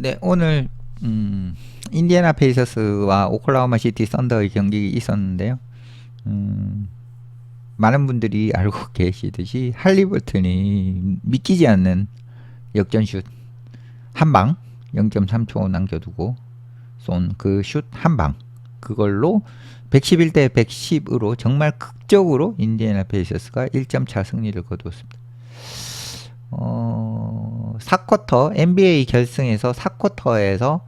네, 오늘 음, 인디애나 페이서스와 오클라호마 시티 썬더의 경기 있었는데요. 음, 많은 분들이 알고 계시듯이 할리버튼이 믿기지 않는 역전슛 한 방 0.3초 남겨두고 쏜 그 슛 한 방 그걸로 111대 110으로 정말 극적으로 인디애나 페이서스가 1점 차 승리를 거두었습니다. 어, 4쿼터 NBA 결승에서 4쿼터에서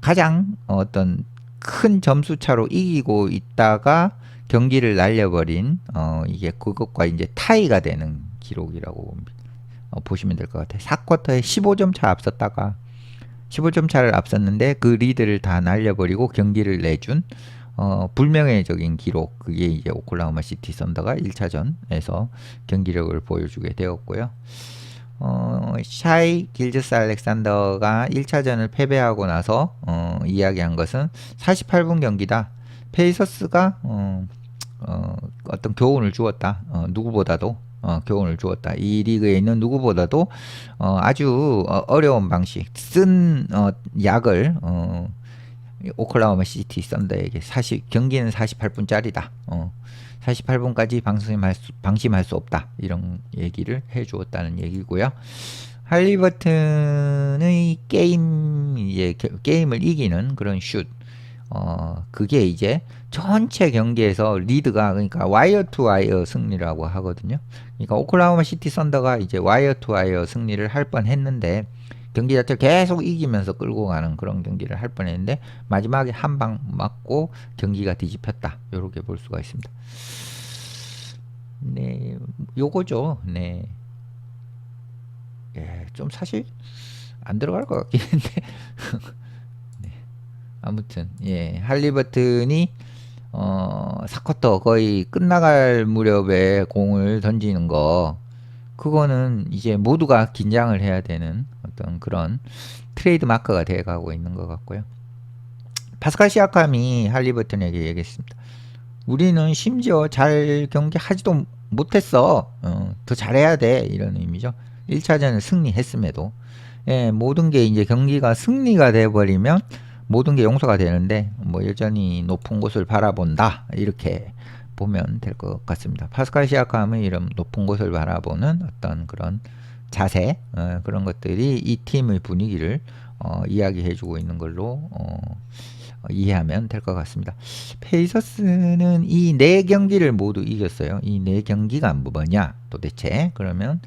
가장 어떤 큰 점수 차로 이기고 있다가 경기를 날려버린 어, 이게 그것과 이제 타이가 되는 기록이라고 어, 보시면 될 것 같아요. 4쿼터에 15점 차 앞섰다가 15점 차를 앞섰는데 그 리드를 다 날려버리고 경기를 내준 어, 불명예적인 기록 그게 이제 오클라호마 시티 썬더가 1차전에서 경기력을 보여주게 되었고요. 어, 샤이 길즈스 알렉산더가 1차전을 패배하고 나서 어, 이야기한 것은 48분 경기다. 페이서스가 어, 어, 어떤 교훈을 주었다. 어, 누구보다도 어, 교훈을 주었다. 이 리그에 있는 누구보다도 어, 아주 어, 어려운 방식, 쓴 어, 약을 어, 오클라호마 시티 썬더에게 40 경기는 48분짜리다. 어, 48분까지 방심할 수, 방심할 수 없다. 이런 얘기를 해 주었다는 얘기고요. 할리버튼의 게임 이제 게임을 이기는 그런 슛. 어, 그게 이제 전체 경기에서 리드가 그러니까 와이어 투 와이어 승리라고 하거든요. 그러니까 오클라호마 시티 썬더가 이제 와이어 투 와이어 승리를 할 뻔했는데 경기 자체를 계속 이기면서 끌고 가는 그런 경기를 할 뻔했는데 마지막에 한 방 맞고 경기가 뒤집혔다. 이렇게 볼 수가 있습니다. 네, 요거죠. 네. 예, 좀 사실 안 들어갈 것 같긴 한데. 네. 아무튼 예, 할리버튼이 어, 사쿼터 거의 끝나갈 무렵에 공을 던지는 거 그거는 이제 모두가 긴장을 해야 되는 어떤 그런 트레이드 마크가 돼 가고 있는 것 같고요. 파스칼 시아캄이 할리버튼에게 얘기했습니다. 우리는 심지어 잘 경기하지도 못했어. 어, 더 잘해야 돼. 이런 의미죠. 1차전을 승리했음에도. 예, 모든 게 이제 경기가 승리가 돼버리면 모든 게 용서가 되는데, 뭐 여전히 높은 곳을 바라본다. 이렇게 보면 될 것 같습니다. 파스칼 시아캄의 이런 높은 곳을 바라보는 어떤 그런 자세, 어, 그런 것들이 이 팀의 분위기를 어, 이야기해주고 있는 걸로 어, 이해하면 될 것 같습니다. 페이서스는 이 네 경기를 모두 이겼어요. 이 네 경기가 뭐냐 도대체 그러면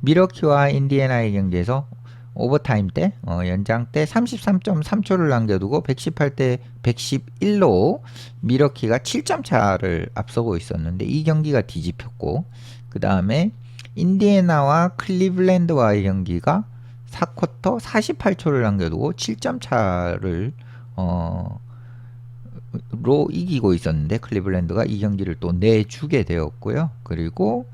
미러키와 인디애나의 경기에서 오버타임 때 어, 연장 때 33.3초를 남겨두고 118대 111로 미러키가 7점 차를 앞서고 있었는데 이 경기가 뒤집혔고 그 다음에 인디애나와 클리블랜드와의 경기가 4쿼터 48초를 남겨두고 7점 차를 어, 로 이기고 있었는데 클리블랜드가 이 경기를 또 내주게 되었고요. 그리고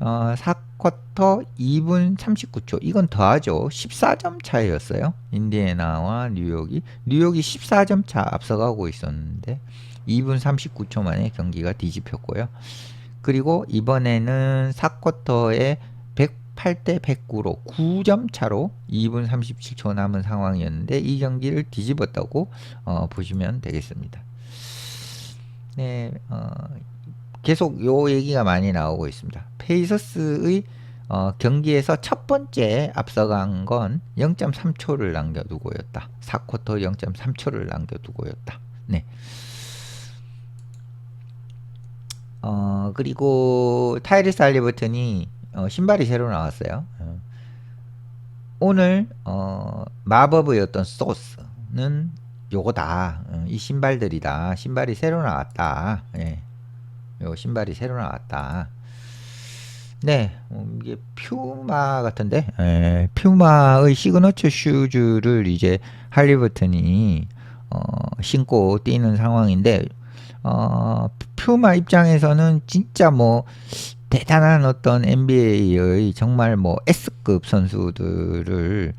어, 4 쿼터 2분 39초 이건 더하죠. 14점 차이였어요. 인디애나와 뉴욕이 뉴욕이 14점 차 앞서가고 있었는데 2분 39초 만에 경기가 뒤집혔고요. 그리고 이번에는 4쿼터에 108대 109로 9점 차로 2분 37초 남은 상황이었는데 이 경기를 뒤집었다고 어, 보시면 되겠습니다. 네, 어, 계속 요 얘기가 많이 나오고 있습니다. 페이서스의 어, 경기에서 첫 번째 앞서간 건 0.3초를 남겨두고였다. 4쿼터 0.3초를 남겨두고였다. 네. 어, 그리고 타이리스 할리버튼이 어, 신발이 새로 나왔어요. 어. 오늘 어, 마법의 어떤 소스는 요거다. 어, 이 신발들이다. 신발이 새로 나왔다. 예. 요 신발이 새로 나왔다. 네, 음, 이게 퓨마 같은데, 예, 퓨마의 시그너처 슈즈를 이제 할리버튼이 어, 신고 뛰는 상황인데, 어, 퓨마 입장에서는 진짜 뭐 대단한 어떤 NBA의 정말 뭐 S급 선수들을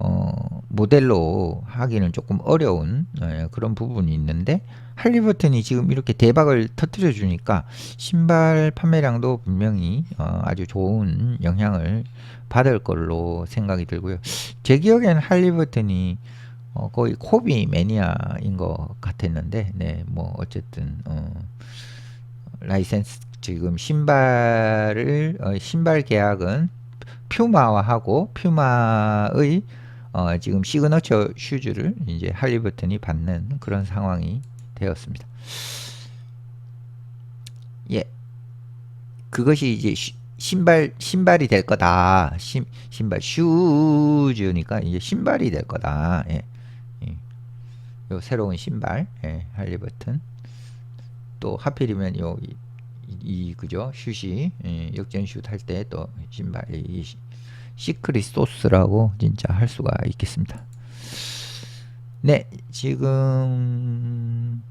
어, 모델로 하기는 조금 어려운 예, 그런 부분이 있는데 할리버튼이 지금 이렇게 대박을 터뜨려 주니까 신발 판매량도 분명히 어, 아주 좋은 영향을 받을 걸로 생각이 들고요. 제 기억에는 할리버튼이 어, 거의 코비 매니아인 것 같았는데, 네, 뭐 어쨌든 어, 라이센스 지금 신발을 어, 신발 계약은 퓨마와 하고 퓨마의 어, 지금 시그너처 슈즈를 이제 할리버튼이 받는 그런 상황이 되었습니다. 예, 그것이 이제 시- 신발 신발이 될 거다. 신, 신발 슈즈니까 이제 신발이 될 거다. 예. 예. 요 새로운 신발 예, 할리버튼 또 하필이면 요 이, 그죠 슛이 예, 역전 슛 할 때 또 신발 이 시- 시크릿 소스라고 진짜 할 수가 있겠습니다. 네 지금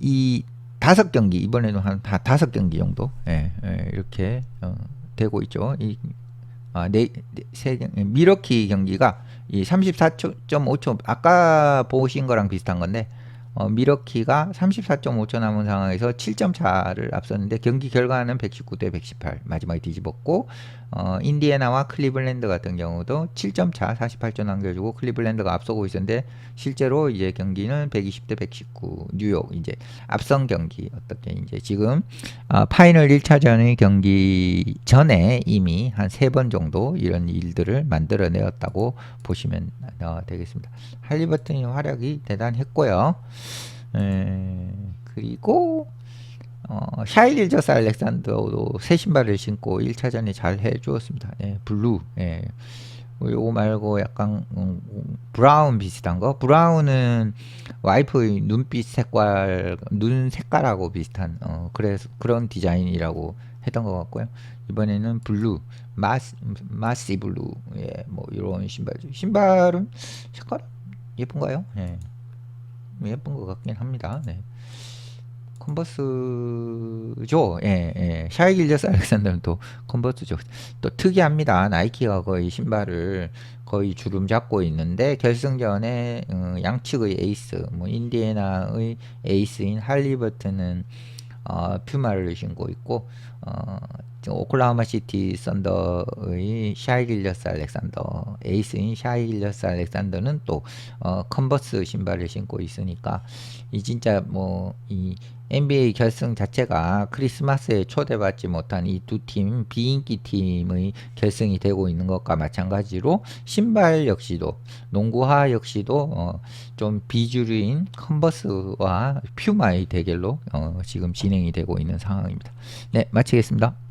이 다섯 경기 이번에는 한 다, 다섯 경기 정도 예, 예, 이렇게 어, 되고 있죠. 이 아, 네, 네, 세 경, 미러키 경기가 이 34.5초 아까 보신 거랑 비슷한 건데 어, 미러키가 34.5초 남은 상황에서 7점 차를 앞섰는데 경기 결과는 119 대 118 마지막에 뒤집었고 어, 인디애나와 클리블랜드 같은 경우도 7점 차 48초 남겨주고 클리블랜드가 앞서고 있었는데 실제로 이제 경기는 120대 119 뉴욕 이제 앞선 경기 어떻게 이제 지금 아, 파이널 1차전의 경기 전에 이미 한 세 번 정도 이런 일들을 만들어내었다고 보시면 어, 되겠습니다. 할리버튼의 활약이 대단했고요. 에, 그리고 어, 샤일 일저스 알렉산더도 새 신발을 신고 1차전에 잘 해주었습니다. 예, 블루. 예. 뭐 요거 말고 약간 음, 음, 브라운 비슷한 거. 브라운은 와이프의 눈빛 색깔, 눈 색깔하고 비슷한 어, 그래서 그런 디자인이라고 했던 것 같고요. 이번에는 블루, 마스 마시 블루, 예, 뭐 이런 신발죠. 신발은 색깔 예쁜가요? 예, 예쁜 것 같긴 합니다. 네. 컨버스죠. 예, 예. 샤이 길저스 알렉산더는 또 컨버스죠. 또 특이합니다. 나이키가 거의 신발을 거의 주름 잡고 있는데 결승전에 어, 양측의 에이스, 뭐 인디애나의 에이스인 할리버튼은 어, 퓨마를 신고 있고 어, 오클라호마 시티 썬더의 샤이 길저스 알렉산더 에이스인 샤이 길저스 알렉산더는 또 어, 컨버스 신발을 신고 있으니까 이 진짜 뭐 이 NBA 결승 자체가 크리스마스에 초대받지 못한 이 두 팀 비인기 팀의 결승이 되고 있는 것과 마찬가지로 신발 역시도 농구화 역시도 어, 좀 비주류인 컨버스와 퓨마의 대결로 어, 지금 진행이 되고 있는 상황입니다. 네 마치겠습니다.